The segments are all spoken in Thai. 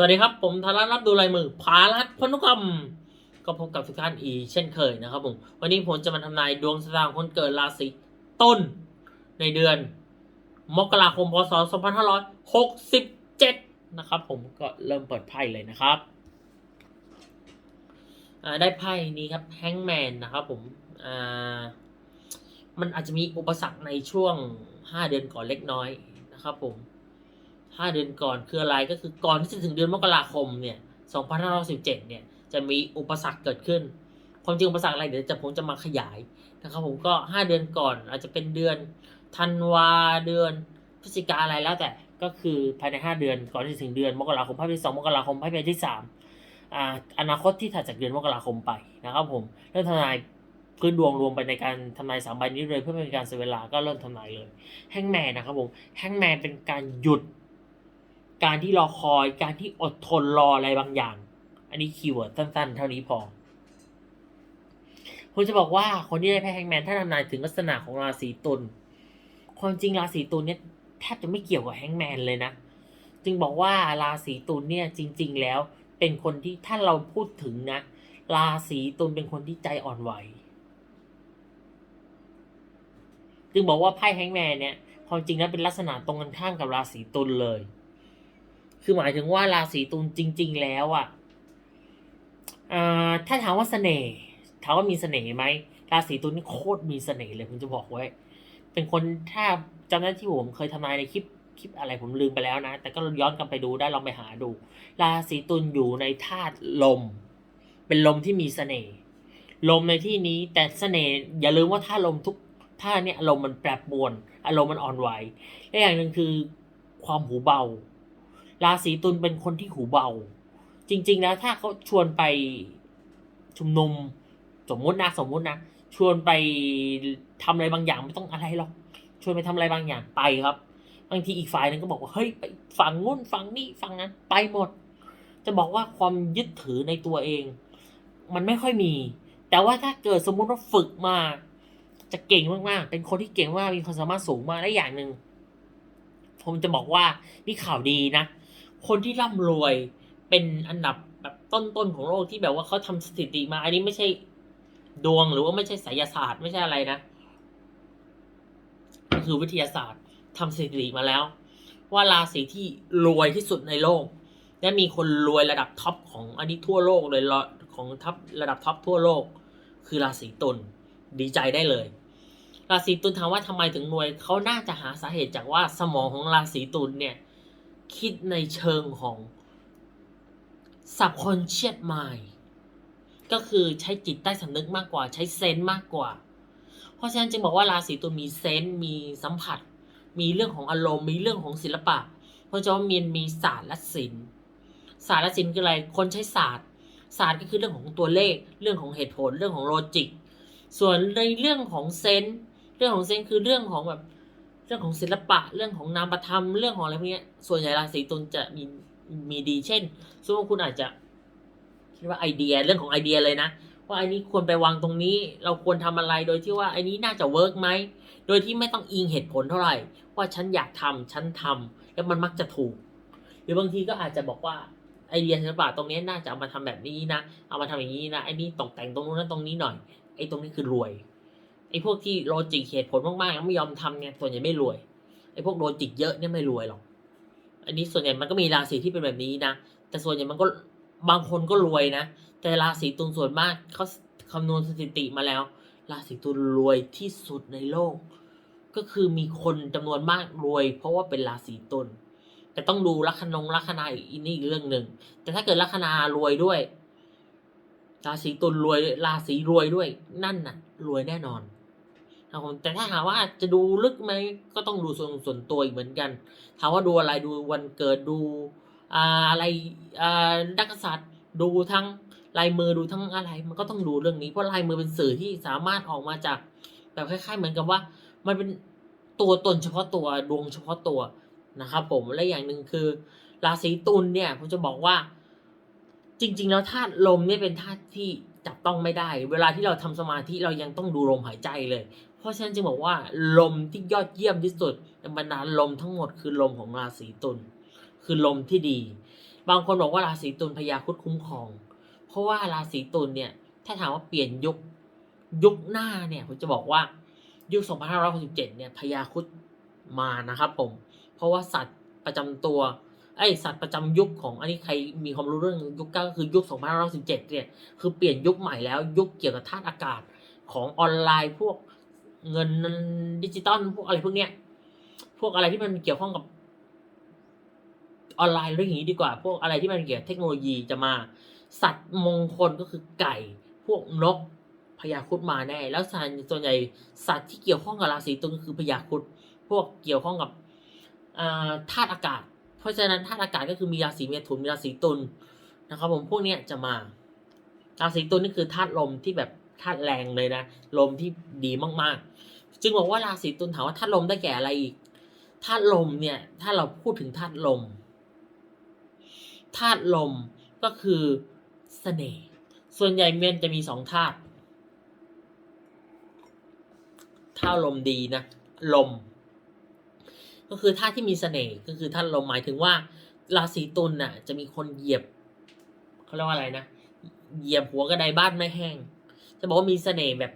วัสดีครับ ผมธารารับดูลายมือพารัตพนุกรรม ก็พบกับทุกท่านอีกเช่นเคยนะครับผมวันนี้ผมจะมาทำนายดวงชะตาคนเกิดราศีต้น ในเดือน มกราคมพศ 2567 นะครับผมก็เริ่มเปิดไพ่เลยนะครับ ได้ไพ่นี้ครับแฮงแมนนะครับผมมันอาจจะมีอุปสรรคในช่วง 5 เดือนก่อนเล็กน้อยนะครับผม ห้าเดือนก่อนคืออะไรก็คือก่อนที่จะถึงเดือนมกราคมเนี่ย2517เจ็ดเนี่ยจะมีอุปสรรคเกิดขึ้น ความจริงอุปสรรคอะไรเดี๋ยวจะผมจะมาขยายนะครับผมก็5เดือนก่อนอาจจะเป็นเดือนธันวาเดือนพฤศจิกาอะไรแล้วแต่ก็คือภายใน 5 เดือนก่อนที่จะถึงเดือนมกราคมภาพที่2มกราคมภาพที่3อ่าอนาคตที่ถัดจากเดือนมกราคมไปนะครับผมเริ่มทำนายพื้นดวงรวมไปในการทำนายสามใบนี้เลยเพื่อเป็นการเสียเวลาก็เริ่มทำนายเลยแฮงแมนนะครับผมแฮงแมนเป็นการหยุด การที่รอคอยการที่อดทนรออะไรบางอย่าง อันนี้คีย์เวิร์ดสั้น ๆ เท่านี้พอผมจะบอกว่าคนที่ได้แพ้แฮงแมนถ้าทำนายถึงลักษณะของราศีตุลความจริงราศีตุลเนี่ยแทบจะไม่เกี่ยวกับแฮงแมนเลยนะ จึงบอกว่าราศีตุลเนี่ยจริง ๆ แล้วเป็นคนที่ถ้าเราพูดถึงนะราศีตุลเป็นคนที่ใจอ่อนไหว จึงบอกว่าไพ่แฮงแมนเนี่ยความจริงแล้วเป็นลักษณะตรงกันข้ามกับราศีตุลเลย คือหมายถึงว่าราศีตุลจริง ๆ แล้วอะอ่าถ้าถามว่าเสน่ห์ถามว่ามีเสน่ห์ไหมราศีตุลนี่โคตรมีเสน่ห์เลยผมจะบอกไว้ เป็นคนถ้าจำได้ที่ผมเคยทำนายในคลิปคลิปอะไรผมลืมไปแล้วนะ แต่ก็ย้อนกลับไปดูได้ลองไปหาดู ราศีตุลอยู่ในธาตุลม เป็นลมที่มีเสน่ห์ลมในที่นี้แต่เสน่ห์อย่าลืมว่าธาตุลมทุกธาตุเนี่ยอารมณ์มันแปรปรวน อารมณ์มันอ่อนไหวและอย่างหนึ่งคือความหูเบา ราศีตุลเป็นคนที่หูเบา จริง ๆ แล้วถ้าเขาชวนไปชุมนุมสมมุตินะสมมุตินะชวนไปทำอะไรบางอย่างไม่ต้องอะไรหรอกชวนไปทำอะไรบางอย่างไปครับ บางทีอีกฝ่ายหนึงก็บอกว่าเฮ้ยไปฝั่งนู้นฝั่งนี้ฝั่งนั้น ไปหมด จะบอกว่าความยึดถือในตัวเอง มันไม่ค่อยมี แต่ว่าถ้าเกิดสมมุติว่าฝึกมา จะเก่งมากๆ เป็นคนที่เก่งมากมีความสามารถสูงมากและอย่างหนึ่งผมจะบอกว่านี่ข่าวดีนะ คนที่ร่ำรวยเป็นอันดับแบบต้นๆของโลกที่แบบว่าเขาทำสถิติมา อันนี้ไม่ใช่ดวงหรือว่าไม่ใช่ไสยศาสตร์ไม่ใช่อะไรนะคือวิทยาศาสตร์ทำสถิติมาแล้ว ว่าราศีที่รวยที่สุดในโลก และมีคนรวยระดับท็อปของอันนี้ทั่วโลกเลยละของท็อประดับท็อปทั่วโลก คือราศีตุลดีใจได้เลย ราศีตุลถามว่าทำไมถึงรวยเขาน่าจะหาสาเหตุจากว่าสมองของราศีตุลเนี่ย คิดในเชิงของ subconscious mind ก็คือใช้จิตใต้สำนึกมากกว่า ใช้เซนส์มากกว่า เพราะฉะนั้นจึงบอกว่าราศีตุลมีเซนส์มีสัมผัส มีเรื่องของอารมณ์ มีเรื่องของศิลปะ เพราะฉะนั้นมีมีศาสตร์และศิลป์ศาสตร์และศิลป์คืออะไร คนใช้ศาสตร์ ศาสตร์ก็คือเรื่องของตัวเลข เรื่องของเหตุผล เรื่องของโลจิก ส่วนในเรื่องของเซนส์เรื่องของเซนส์คือเรื่องของแบบ รื่องของศิลปะเรื่องของนามธรรมเรื่องของอะไรพวกนี้ส่วนใหญ่ราศีตุลจะมีมีดี เช่นสมมติว่าคุณอาจจะคิดว่าไอเดียเรื่องของไอเดียเลยนะว่าไอ้นี้ควรไปวางตรงนี้ เราควรทำอะไรโดยที่ว่าไอ้นี้น่าจะเวิร์กไหมโดยที่ไม่ต้องอิงเหตุผลเท่าไหร่ ว่าฉันอยากทำฉันทำแล้วมันมักจะถูก หรือบางทีก็อาจจะบอกว่าไอเดียศิลปะตรงนี้น่าจะเอามาทำแบบนี้นะเอามาทำอย่างนี้นะไอ้นี่ตกแต่งตรงนู้นนะตรงนี้หน่อยไอ้ตรงนี้คือรวย ไอ้พวกที่โลจิกเหตุผลมากๆแล้วไม่ยอมทำเนี่ยส่วนใหญ่ไม่รวยไอ้พวกโลจิกเยอะเนี่ยไม่รวยหรอกอันนี้ส่วนใหญ่มันก็มีราศีที่เป็นแบบนี้นะแต่ส่วนใหญ่มันก็บางคนก็รวยนะแต่ราศีตุลส่วนมากเขาคำนวณสถิติมาแล้ว ราศีตุลรวยที่สุดในโลก ก็คือมีคนจำนวนมากรวย เพราะว่าเป็นราศีตุลแต่ต้องดูลัคนงลัคนาอีกนี่อีกเรื่องหนึ่งแต่ถ้าเกิดลัคนารวยด้วย ราศีตุลรวยราศีรวยด้วย นั่นน่ะ รวยแน่นอน ครับผมแต่ถ้าหากว่าจะดูลึกไหมก็ต้องดูส่วนส่วนตัวอีกเหมือนกันถามว่าดูอะไรดูวันเกิดดูอะไรอ่านักษัตริย์ดูทั้งลายมือดูทั้งอะไรมันก็ต้องดูเรื่องนี้เพราะลายมือเป็นสื่อที่สามารถออกมาจากแบบคล้ายๆ เหมือนกับว่า มันเป็นตัวตนเฉพาะตัวดวงเฉพาะตัวนะครับผมและอย่างหนึ่งคือ ราศีตุลเนี่ยผมจะบอกว่า จริง ๆ แล้วธาตุลมเนี่ยเป็นธาตุที่จับต้องไม่ได้ เวลาที่เราทำสมาธิเรายังต้องดูลมหายใจเลย เพราะฉะนั้นจึงบอกว่าลมที่ยอดเยี่ยมที่สุดในบรรดาลมทั้งหมดคือลมของราศีตุลคือลมที่ดี บางคนบอกว่าราศีตุลพญาคุดคุ้มครอง เพราะว่าราศีตุลเนี่ยถ้าถามว่าเปลี่ยนยุคยุคหน้าเนี่ยผมจะบอกว่ายุค 2567 เนี่ยพญาคุดมานะครับผม เพราะว่าสัตว์ประจำตัวไอสัตว์ประจำยุคของอันนี้ใครมีความรู้เรื่องยุคเก้าก็คือยุค 2567เนี่ยคือเปลี่ยนยุคใหม่แล้วยุคเกี่ยวกับธาตุอากาศของออนไลน์พวก เงินดิจิตอลพวกอะไรพวกเนี้ย พวกอะไรที่มันเกี่ยวข้องกับออนไลน์เรื่องอย่างนี้ดีกว่า พวกอะไรที่มันเกี่ยวกับเทคโนโลยีจะมา สัตว์มงคลก็คือไก่ พวกนกพญาครุดมาแน่ แล้วสัตว์ส่วนใหญ่สัตว์ที่เกี่ยวข้องกับราศีตุลก็คือพญาครุดพวกเกี่ยวข้องกับธาตุอากาศ เพราะฉะนั้นธาตุอากาศก็คือมีราศีเมถุนมีราศีตุลนะครับผมพวกเนี้ยจะมา ราศีตุลนี่คือธาตุลมที่แบบ ธาตุแรงเลยนะ ลมที่ดีมากๆ จึงบอกว่าราศีตุลถามว่าธาตุลมได้แก่อะไรอีกธาตุลมเนี่ย ถ้าเราพูดถึงธาตุลมธาตุลมก็คือเสน่ห์ส่วนใหญ่เมียนจะมีสองธาตุธาตุลมดีนะลม ก็คือธาตุที่มีเสน่ห์ก็คือธาตุลมหมายถึงว่า ราศีตุลน่ะ จะมีคนเหยียบเขาเรียกว่าอะไรนะเหยียบหัวกระไดบ้านไม่แห้ง จะบอกว่ามีเสน่ห์แบบ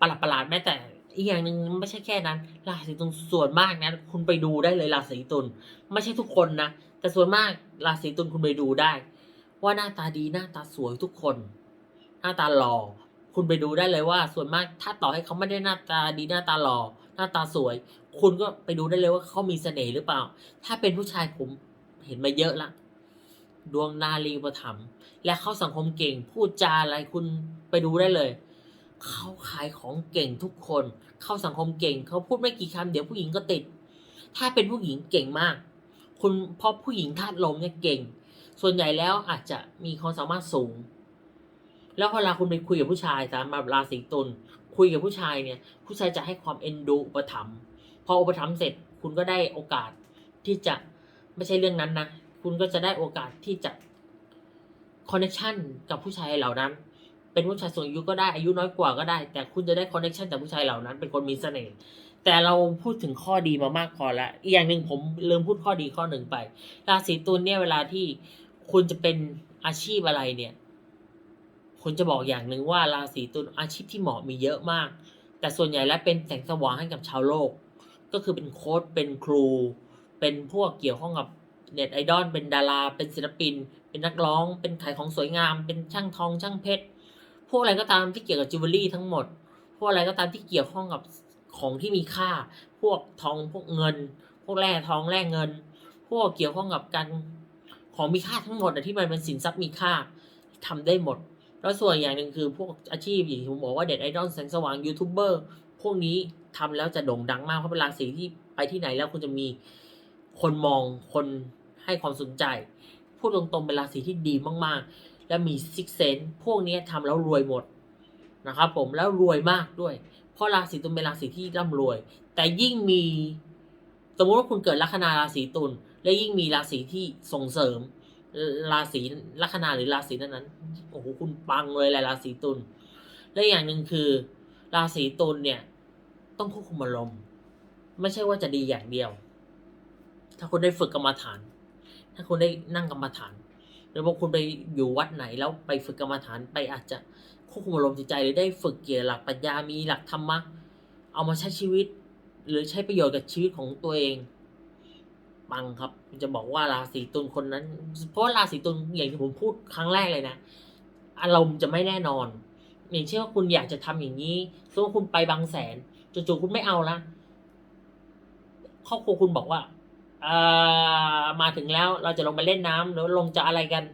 ประหลาดประหลาดๆแม้แต่อีกอย่างหนึ่งไม่ใช่แค่นั้น ราศีตุลส่วนมากนะ คุณไปดูได้เลยราศีตุลไม่ใช่ทุกคนนะ แต่ส่วนมากราศีตุลคุณไปดูได้ ว่าหน้าตาดีหน้าตาสวยทุกคน หน้าตาหล่อคุณไปดูได้เลยว่า ส่วนมากถ้าต่อให้เขาไม่ได้หน้าตาดีหน้าตาหล่อหน้าตาสวย คุณก็ไปดูได้เลยว่าเขามีเสน่ห์หรือเปล่า ถ้าเป็นผู้ชายผมเห็นมาเยอะละ ดวงนาลีประถมและเข้าสังคมเก่งพูดจาอะไรคุณไปดูได้เลย เขาขายของเก่งทุกคน เข้าสังคมเก่ง เขาพูดไม่กี่คำเดี๋ยวผู้หญิงก็ติด ถ้าเป็นผู้หญิงเก่งมาก คุณเพราะผู้หญิงธาตุลมเนี่ยเก่ง ส่วนใหญ่แล้วอาจจะมีความสามารถสูง แล้วเวลาคุณไปคุยกับผู้ชายสามารถราศีตุลคุยกับผู้ชายเนี่ย ผู้ชายจะให้ความเอ็นดูอุปถัมภ์พออุปถัมภ์เสร็จคุณก็ได้โอกาสที่จะไม่ใช่เรื่องนั้นนะ คุณก็จะได้โอกาสที่จะคอนเนคชันกับผู้ชายเหล่านั้น เป็นผู้ชายสูงอายุก็ได้อายุน้อยกว่าก็ได้ แต่คุณจะได้คอนเนคชันจากผู้ชายเหล่านั้น เป็นคนมีเสน่ห์แต่เราพูดถึงข้อดีมามากพอแล้วอีกอย่างหนึ่งผมลืมพูดข้อดีข้อหนึ่งไปราศีตุลเนี่ยเวลาที่คุณจะเป็นอาชีพอะไรเนี่ยคุณจะบอกอย่างหนึ่งว่าราศีตุลอาชีพที่เหมาะมีเยอะมาก แต่ส่วนใหญ่แล้วเป็นแสงสว่างให้กับชาวโลก ก็คือเป็นโค้ชเป็นครู เป็นพวกเกี่ยวข้องกับ เน็ตไอดอลเป็นดารา เป็นศิลปิน เป็นนักร้อง เป็นขายของสวยงาม เป็นช่างทอง ช่างเพชร พวกอะไรก็ตามที่เกี่ยวกับจิวเวลรี่ทั้งหมด พวกอะไรก็ตามที่เกี่ยวข้องกับของที่มีค่า พวกทอง พวกเงิน พวกแร่ทอง แร่เงิน พวกเกี่ยวข้องกับการของมีค่าทั้งหมดที่มันเป็นสินทรัพย์มีค่าทำได้หมด แล้วส่วนอย่างหนึ่งคือพวกอาชีพอย่างที่ผมบอกว่าเด็ดไอดอลแสงสว่างยูทูบเบอร์พวกนี้ทำแล้วจะโด่งดังมากเพราะเป็นราศีที่ไปที่ไหนแล้วคุณจะมีคนมองคน ให้ความสนใจ พูดตรงๆเป็นราศีที่ดีมากๆ และมีซิกเซนพวกนี้ทำแล้วรวยหมดนะครับผมแล้วรวยมากด้วย เพราะราศีตุลเป็นราศีที่ร่ำรวย แต่ยิ่งมีสมมติว่าคุณเกิดลัคนาราศีตุลและยิ่งมีราศีที่ส่งเสริม ราศีลัคนาหรือราศีนั้นนั้นๆโอ้โหคุณปังเลยแหละราศีตุลและอย่างหนึ่งคือ ราศีตุลเนี่ย ต้องควบคุมอารมณ์ไม่ใช่ว่าจะดีอย่างเดียว ถ้าคุณได้ฝึกกรรมฐาน ถ้าคุณได้นั่งกรรมฐานหรือว่าคุณไปอยู่วัดไหนแล้วไปฝึกกรรมฐานไปอาจจะควบคุมอารมณ์จิตใจหรือได้ฝึกเกี่ยวกับหลักปัญญามีหลักธรรมะเอามาใช้ชีวิต หรือใช้ประโยชน์กับชีวิตของตัวเองปังครับจะบอกว่าราศีตุลคนนั้น เพราะว่าราศีตุลอย่างที่ผมพูดครั้งแรกเลยนะ อารมณ์จะไม่แน่นอน อย่างเช่นว่าคุณอยากจะทำอย่างนี้สมมติว่าคุณไปบางแสนจู่ๆคุณไม่เอาละครอบครัวคุณบอกว่า มาถึงแล้วเราจะลงไปเล่นน้ำหรือลงจะอะไรกัน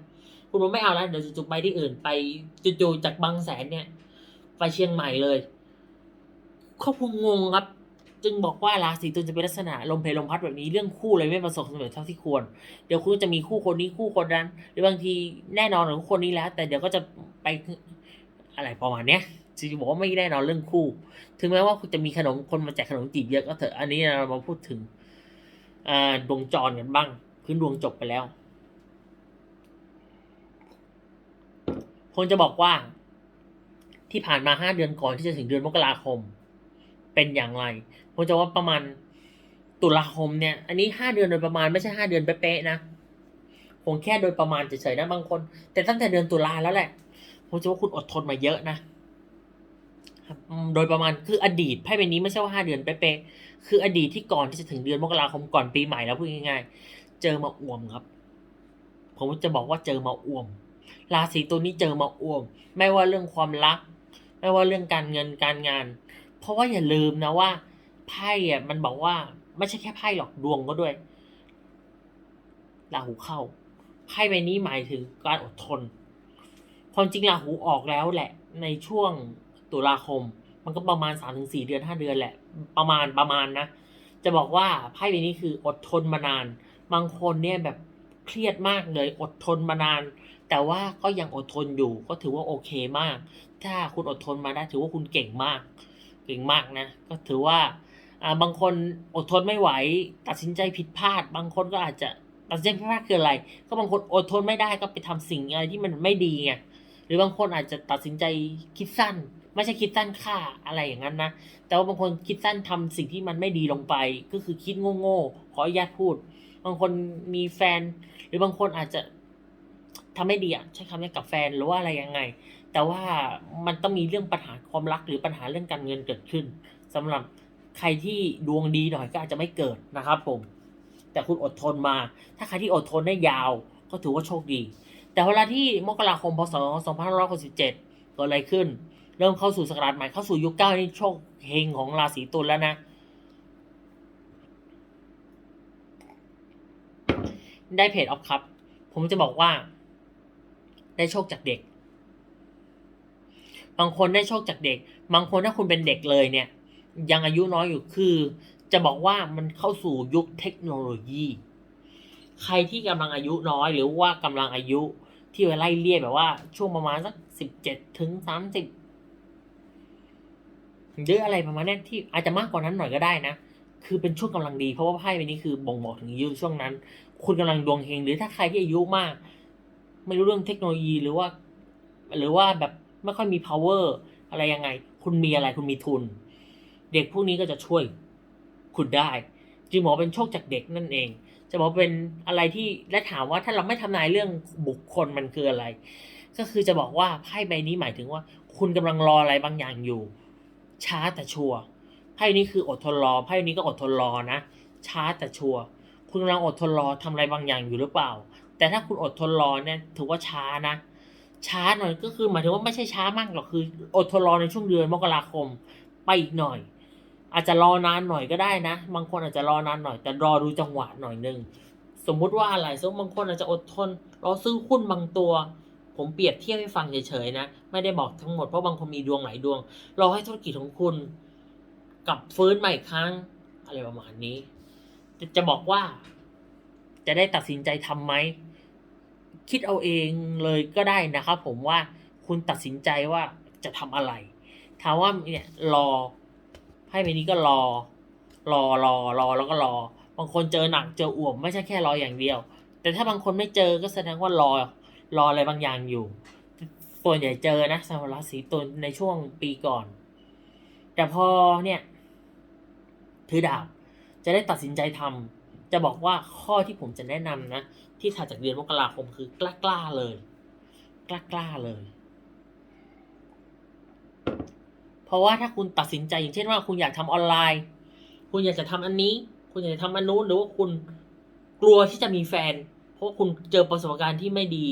คุณบอกไม่เอาแล้วเดี๋ยวจู่ๆไปที่อื่นไปจู่ๆจากบางแสนเนี่ย ไปเชียงใหม่เลยครอบครัวงงครับ จึงบอกว่าราศีตุลจะเป็นลักษณะลมเพลลมพัดแบบนี้เรื่องคู่เลยไม่ประสบความสำเร็จเท่าที่ควร เดี๋ยวคุณจะมีคู่คนนี้คู่คนนั้น หรือบางทีแน่นอนของคนนี้แล้ว แต่เดี๋ยวก็จะไปอะไรประมาณเนี้ยจริงบอกว่าไม่แน่นอนเรื่องคู่ ถึงแม้ว่าคุณจะมีขนมคนมาแจกขนมจีบเยอะก็เถอะ อันนี้เรามาพูดถึง ดวงจรกันบ้าง พื้นดวงจบไปแล้วผมจะบอกว่า ที่ผ่านมาห้าเดือนก่อนที่จะถึงเดือนมกราคม เป็นอย่างไรผมจะว่าประมาณตุลาคมเนี่ย อันนี้ห้าเดือนโดยประมาณไม่ใช่ห้าเดือนเป๊ะๆนะผผมแค่โดยประมาณเฉยๆนะบางคน แต่ตั้งแต่เดือนตุลาแล้วแหละผมจะว่าคุณอดทนมาเยอะนะ โดยประมาณคืออดีตไพ่ใบนี้ไม่ใช่ว่าห้าเดือนเป๊ะๆคืออดีตที่ก่อนที่จะถึงเดือนมกราคมก่อนปีใหม่แล้วพูดง่ายๆ เจอมาอ่วมครับ ผมจะบอกว่าเจอมาอ่วม ราศีตัวนี้เจอมาอ่วม ไม่ว่าเรื่องความรัก ไม่ว่าเรื่องการเงินการงาน เพราะว่าอย่าลืมนะว่าไพ่อะมันบอกว่าไม่ใช่แค่ไพ่หรอกดวงก็ด้วยราหูเข้าไพ่ใบนี้หมายถึงการอดทนความจริงราหูออกแล้วแหละในช่วง ตุลาคม มันก็ประมาณสามถึงสี่เดือนห้าเดือนแหละ ประมาณประมาณนะ จะบอกว่าไพ่ใบนี้คืออดทนมานาน บางคนเนี่ยแบบเครียดมากเลยอดทนมานาน แต่ว่าก็ยังอดทนอยู่ก็ถือว่าโอเคมาก ถ้าคุณอดทนมาได้ถือว่าคุณเก่งมาก เก่งมากนะ ก็ถือว่าอ่าบางคนอดทนไม่ไหว ตัดสินใจผิดพลาด บางคนก็อาจจะตัดสินใจผิดพลาดคืออะไร ก็บางคนอดทนไม่ได้ก็ไปทำสิ่งอะไรที่มันไม่ดีไงหรือบางคนอาจจะตัดสินใจคิดสั้น ไม่ใช่คิดสั้นฆ่าอะไรอย่างนั้นนะ แต่ว่าบางคนคิดสั้นทำสิ่งที่มันไม่ดีลงไป ก็คือคิดโง่ๆขออนุญาตพูด บางคนมีแฟน หรือบางคนอาจจะทำไม่ดีอะใช้คำนี้กับแฟนหรือว่าอะไรยังไง แต่ว่ามันต้องมีเรื่องปัญหาความรักหรือปัญหาเรื่องการเงินเกิดขึ้นสำหรับใครที่ดวงดีหน่อยก็อาจจะไม่เกิดนะครับผม แต่คุณอดทนมา ถ้าใครที่อดทนได้ยาวก็ถือว่าโชคดี แต่เวลาที่มกราคมพศ2567เกิดอะไรขึ้น เริ่มเข้าสู่สกราชใหม่เข้าสู่ยุคเก้านี่โชคเฮงของราศีตุลแล้วนะ ได้เพจออฟครับ ผมจะบอกว่า ได้โชคจากเด็ก บางคนได้โชคจากเด็ก บางคนถ้าคุณเป็นเด็กเลยเนี่ย ยังอายุน้อยอยู่คือ จะบอกว่ามันเข้าสู่ยุคเทคโนโลยี ใครที่กำลังอายุน้อยหรือว่ากำลังอายุที่ไล่เรียกแบบว่าช่วงประมาณสักสิบเจ็ดถึงสามสิบ หรืออะไรประมาณนี้ที่อาจจะมากกว่านั้นหน่อยก็ได้นะ คือเป็นช่วงกำลังดีเพราะว่าไพ่ใบนี้คือบ่งบอกถึงอายุช่วงนั้น คุณกำลังดวงเฮงหรือถ้าใครที่อายุมาก ไม่รู้เรื่องเทคโนโลยีหรือว่า หรือว่าแบบไม่ค่อยมี power อะไรยังไง คุณมีอะไรคุณมีทุน เด็กพวกนี้ก็จะช่วยคุณได้จึงบอกเป็นโชคจากเด็กนั่นเอง จะบอกเป็นอะไรที่และถามว่าถ้าเราไม่ทำนายเรื่องบุคคลมันคืออะไร ก็คือจะบอกว่าไพ่ใบนี้หมายถึงว่า คุณกำลังรออะไรบางอย่างอยู่ ช้าแต่ชัวร์ไพ่นี้คืออดทนรอไพ่นี้ก็อดทนรอนะ ช้าแต่ชัวร์คุณกำลังอดทนรอทำอะไรบางอย่างอยู่หรือเปล่า แต่ถ้าคุณอดทนรอเนี่ยถือว่าช้านะ ช้าหน่อยก็คือหมายถึงว่าไม่ใช่ช้ามากหรอกคือ อดทนรอในช่วงเดือนมกราคมไปอีกหน่อย อาจจะรอนานหน่อยก็ได้นะ บางคนอาจจะรอนานหน่อย แต่รอดูจังหวะหน่อยหนึง สมมุติว่าอะไรสมมติบางคนอาจจะอดทนรอซื้อหุ้นบางตัว ผมเปรียบเทียบให้ฟังเฉยๆนะ ไม่ได้บอกทั้งหมดเพราะบางคนมีดวงหลายดวง รอให้ธุรกิจของคุณกลับฟื้นใหม่อีกครั้ง อะไรประมาณนี้ จะจะบอกว่า จะได้ตัดสินใจทำไหม คิดเอาเองเลยก็ได้นะครับผมว่าคุณตัดสินใจว่าจะทำอะไรถามว่าเนี่ยรอไพ่ใบนี้ก็รอ รอรอรอแล้วก็รอ บางคนเจอหนักเจออ่วมไม่ใช่แค่รออย่างเดียว แต่ถ้าบางคนไม่เจอก็แสดงว่ารอ รออะไรบางอย่างอยู่ ส่วนใหญ่เจอนะสำหรับราศีตุลในช่วงปีก่อน แต่พอเนี่ยถือดาบจะได้ตัดสินใจทำจะบอกว่าข้อที่ผมจะแนะนำนะ ที่ถัดจากเดือนมกราคมคือกล้ากล้าๆเลย กล้ากล้าๆเลย เพราะว่าถ้าคุณตัดสินใจอย่างเช่นว่าคุณอยากทำออนไลน์ คุณอยากจะทำอันนี้ คุณอยากจะทำอันนู้นหรือว่าคุณกลัวที่จะมีแฟน เพราะคุณเจอประสบการณ์ที่ไม่ดี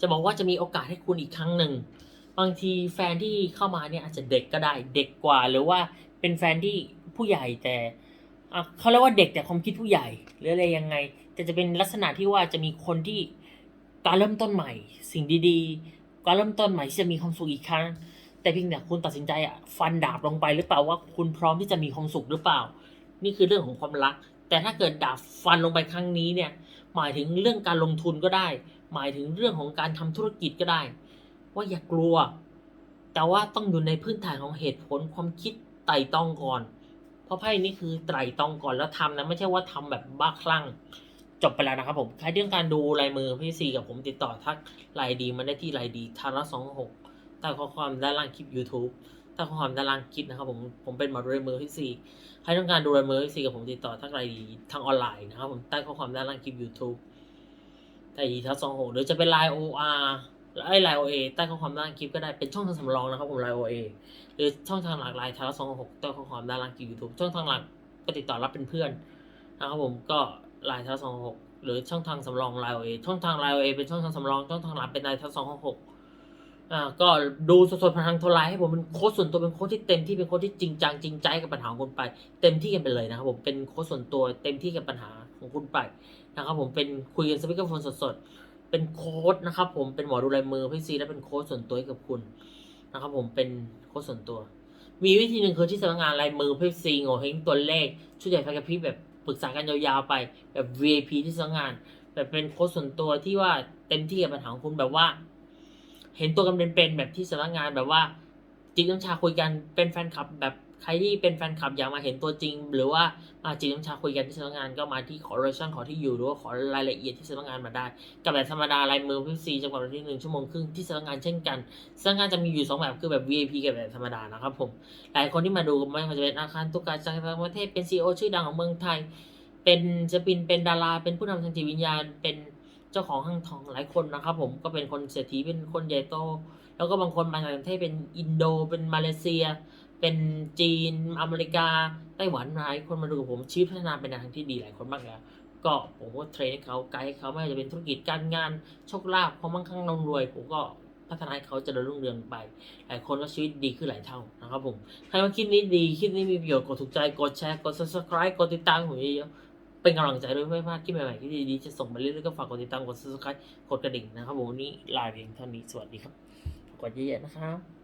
จะบอกว่าจะมีโอกาสให้คุณอีกครั้งหนึ่ง บางทีแฟนที่เข้ามาเนี่ยอาจจะเด็กก็ได้เด็กกว่า หรือว่าเป็นแฟนที่ผู้ใหญ่แต่เขาเรียกว่าเด็กแต่ความคิดผู้ใหญ่หรืออะไรยังไงแต่จะเป็นลักษณะที่ว่าจะมีคนที่การเริ่มต้นใหม่ สิ่งดีๆ การเริ่มต้นใหม่ที่จะมีความสุขอีกครั้ง แต่เพียงแต่คุณตัดสินใจอะฟันดาบลงไปหรือเปล่าว่าคุณพร้อมที่จะมีความสุขหรือเปล่า นี่คือเรื่องของความรัก แต่ถ้าเกิดดาบฟันลงไปครั้งนี้เนี่ยหมายถึงเรื่องการลงทุนก็ได้ หมายถึงเรื่องของการทำธุรกิจก็ได้ ว่าอย่ากลัว แต่ว่าต้องอยู่ในพื้นฐานของเหตุผลความคิดไต่ตองก่อน เพราะไพ่นี้คือไต่ตองก่อนแล้วทำนะไม่ใช่ว่าทำแบบบ้าคลั่งจบไปแล้วนะครับผมใครที่องการดูลายมือพี่ซีกับผมติดต่อทักลายดีมาได้ที่ลายดีทาระสองหกใต้ข้อความด้านล่างคลิป YouTube ใต้ข้อความด้านล่างคลิปนะครับผมผมเป็นหมอดูลายมือพี่ซีใครต้องการดูลายมือพี่ซีกับผมติดต่อทักลายดีทางออนไลน์นะครับผมใต้ข้อความด้านล่างคลิป YouTube แต่อีทัสองหกหรือจะเป็นไลน์โออาร์ไอ้ไลน์โอเอใต้ข้อความด้านคลิปก็ได้เป็นช่องทางสำรองนะครับผมไลน์โอเอหรือช่องทางหลักไลน์ทัสสองหกใต้ข้อความด้านล่างคลิปยูทูบช่องทางหลักก็ติดต่อรับเป็นเพื่อนนะครับผมก็ไลน์ทัสสองหกหรือช่องทางสำรองไลน์โอเอช่องทางไลน์โอเอเป็นช่องทางสำรองช่องทางหลักเป็นไลน์ทัสสองหกอ่าก็ดูสดๆผ่านทางโทรไลน์ให้ผมเป็นโค้ชส่วนตัวเป็นโค้ชที่เต็มที่เป็นโค้ชที่จริงจังจริงใจกับปัญหาของคุณไป เต็มที่กันไปเลยนะครับผมเป็นโค้ชส่วนตัวเต็มที่กับปัญหาของคุณไป นะครับผมเป็นคุยกันสปีกเกอร์โฟนสดๆ เป็นโค้ชนะครับผมเป็นหมอดูลายมือพี่ซีและเป็นโค้ชส่วนตัวให้กับคุณนะครับผมเป็นโค้ชส่วนตัว มีวิธีหนึ่งคือที่สำนักงานลายมือพี่ซีโง่เฮงตัวเลขชุดใหญ่ไฟกระพริบแบบปรึกษากันยาวๆไปแบบ VIP ที่สำนักงานแบบเป็นโค้ชส่วนตัวที่ว่าเต็มที่กับปัญหาของคุณแบบว่า เห็นตัวกันเป็นๆแบบที่สำนักงานแบบว่าจิตน้ำชาคุยกันเป็นแฟนคลับแบบ ใครที่เป็นแฟนคลับอยากมาเห็นตัวจริง หรือว่ามาจิตน้ำชาคุยกันที่สำนักงานก็มาที่ขอเคชั่นขอที่อยู่หรือว่าขอรายละเอียดที่สำนักงานมาได้ กับแบบธรรมดาลายมือพิซีจังหวัดละที่หนึ่งชั่วโมงครึ่งที่สำนักงานเช่นกันสำนักงานจะมีอยู่สองแบบคือแบบ VIP กับแบบธรรมดานะครับผมหลายคนที่มาดูไม่ว่าจะเป็นอาคารตุกการจากต่างประเทศเป็นซีอชื่อดังของเมืองไทย เป็นศิลปินเป็นดาราเป็นผู้นำทางจิตวิญญาณเป็นเจ้าของห้างทองหลายคนนะครับผมก็เป็นคนเศรษฐีเป็นคนใหญ่โต แล้วก็บางคนมาจากประเทศเป็นอินโดเป็นมาเลเซีย เป็นจีนอเมริกาไต้หวันหลายคนมาดูผมชีวิตพัฒนาเป็นทางที่ดีหลายคนมากแล้ว ก็ผมก็เทรนให้เขาไกด์ให้เขาไม่ว่าจะเป็นธุรกิจการงานโชคลาภความมั่งคั่งร่ำรวยผมก็พัฒนาให้เขาเจริญรุ่งเรืองไป หลายคนก็ชีวิตดีขึ้นหลายเท่านะครับผม ใครว่าคลิปนี้ดีคลิปนี้มีประโยชน์กดถูกใจ กดแชร์ กด subscribe กดติดตามผมเยอะๆเป็นกำลังใจด้วยไม่พลาดคลิปใหม่ๆที่ดีๆจะส่งมาเรื่อยๆก็ฝากกดติดตาม กด subscribe กดกระดิ่งนะครับผมวันนี้ลาเพียงเท่านี้ สวัสดีครับ กดเยอะๆนะครับ